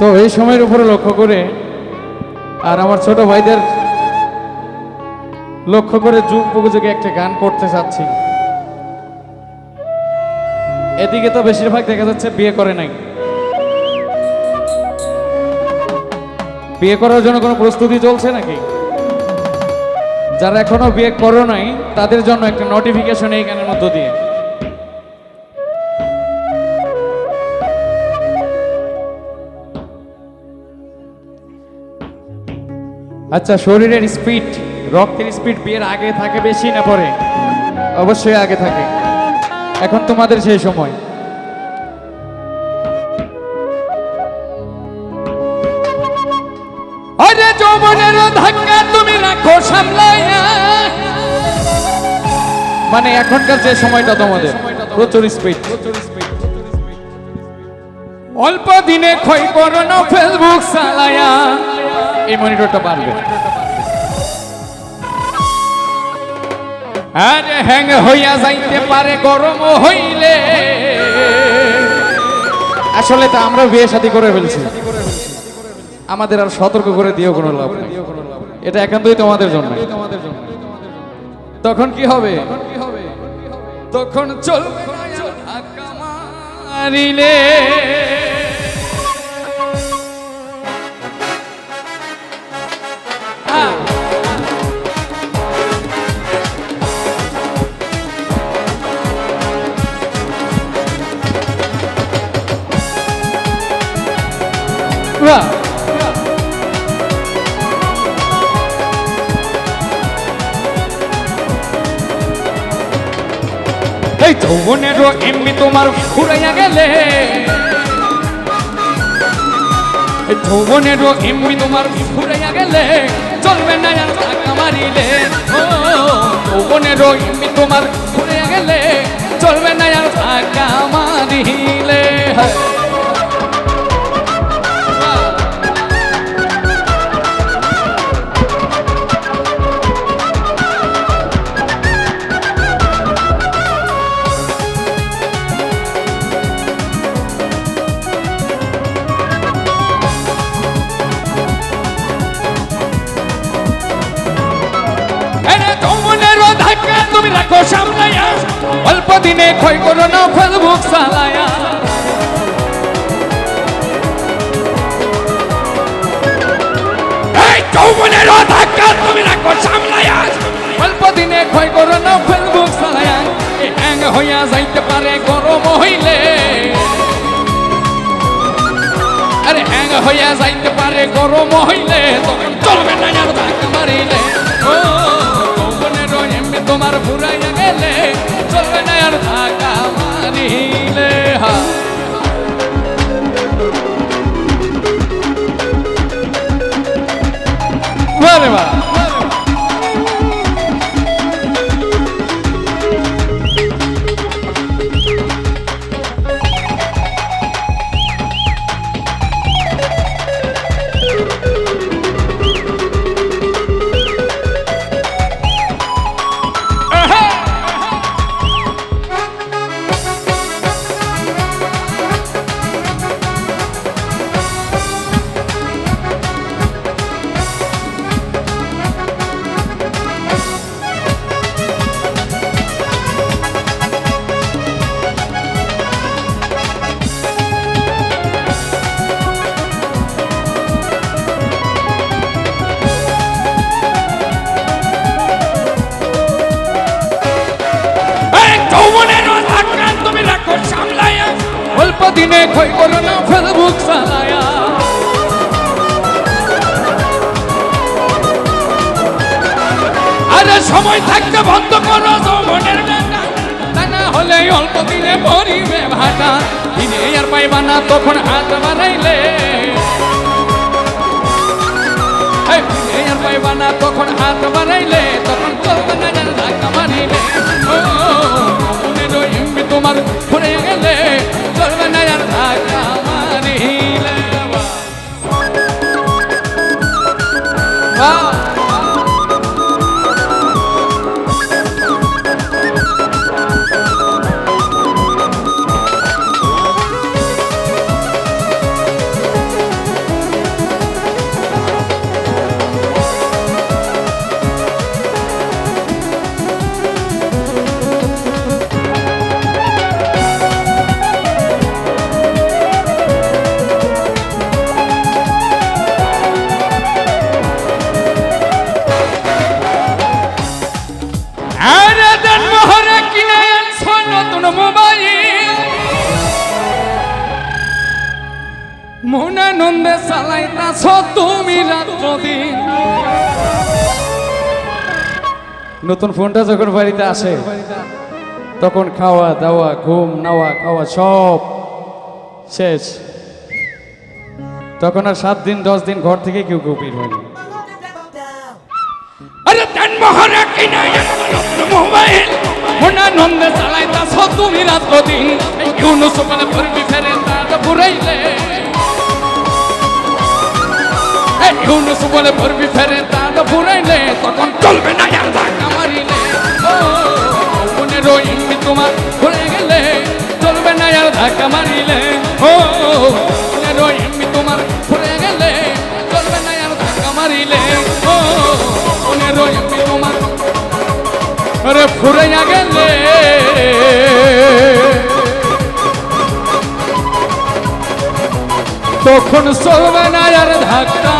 তো এই সময়ের উপরে লক্ষ্য করে আর আমার ছোট ভাইদের লক্ষ্য করে যুগ উপযোগী একটা গান করতে চাচ্ছি। এদিকে তো বেশিরভাগ দেখা যাচ্ছে বিয়ে করে নাই। বিয়ে করার জন্য কোনো প্রস্তুতি চলছে নাকি? যারা এখনও বিয়ে করো নাই, তাদের জন্য একটা নোটিফিকেশন এই গানের মধ্য দিয়ে। আচ্ছা শরীরের স্পিড রক্তের স্পিড বিয়ের আগে থাকে বেশি না পরে? অবশ্যই আগে থাকে। এখন তোমাদের সেই সময়। মানে এখনকার যে সময়টা তোমাদের, প্রচুর স্পিড অল্প দিনে ক্ষয় করোনা ফেসবুক চালায়া এই মনিটরটা পারবে আরে হ্যাং হইয়া যাইতে পারে, গরম হইলে। আসলে তো আমরা বিয়ে শাদী করে ফেলছি। আমাদের আর সতর্ক করে দিও কোনো লাভ নেই। এটা একান্তই তোমাদের জন্য। তখন কি হবে? তখন চলবে না আর ধাক্কা মারিলে। এই যৌবনেরও এমনি তোমার ফুরাইয়া গেলে। যৌবনেরও এমনি তোমার ফুরাইয়া গেলে, চলবে না আর টাকা মারিলে। যৌবনেরও এমনি তোমার ফুরাইয়া গেলে, চলবে না আর টাকা মারিলে। রাখো সামলাইয়া অল্প দিনে ক্ষয় করো না ফেসবুক চালায়া। অল্প দিনে ক্ষয় করো না ফেসবুক চালায়া। হ্যাং হইয়া যাইতে পারে গরম হইলে। আরে হ্যাং হইয়া যাইতে পারে গরম হইলে তখন চলবে সময় থাকতে বন্ধ করো ডাকা তা না হলে অল্প দিনে পরিবে ভাটা। দিনে আর পাইবা না, তখন হাত বাড়াইলে। পাইবা না, তখন হাত বাড়াইলে। তখন চলবে না ধাক্কা মারিলে মনের তোমার ঘুরে গেলে। চলবে না ধাক্কা দেন মোহরে চালাইতাছ তুমি নতুন ফোনটা যখন বাড়িতে আসে, তখন খাওয়া দাওয়া, ঘুম, নাওয়া, খাওয়া সব শেষ। তখন আর সাত দিন, দশ দিন ঘর থেকে কেউ কেউ বের হয়নি মহারা কিনা মোবাইল। মোনা নন্দে চালাইতাছ তুমি রাত্র দিন এই ইউনো সকালে ফেরে তার পুরাইলে ফেরে তার তখন চলবে না আর ধাক্কা মারিলে। ও ইম্মি তোমার ঘুরে গেলে চলবে না আর ধাক্কা মারিলে। ও ইম্মি আরে ফুরাইয়া গেলে। তখন চলবে না আর ধাক্কা।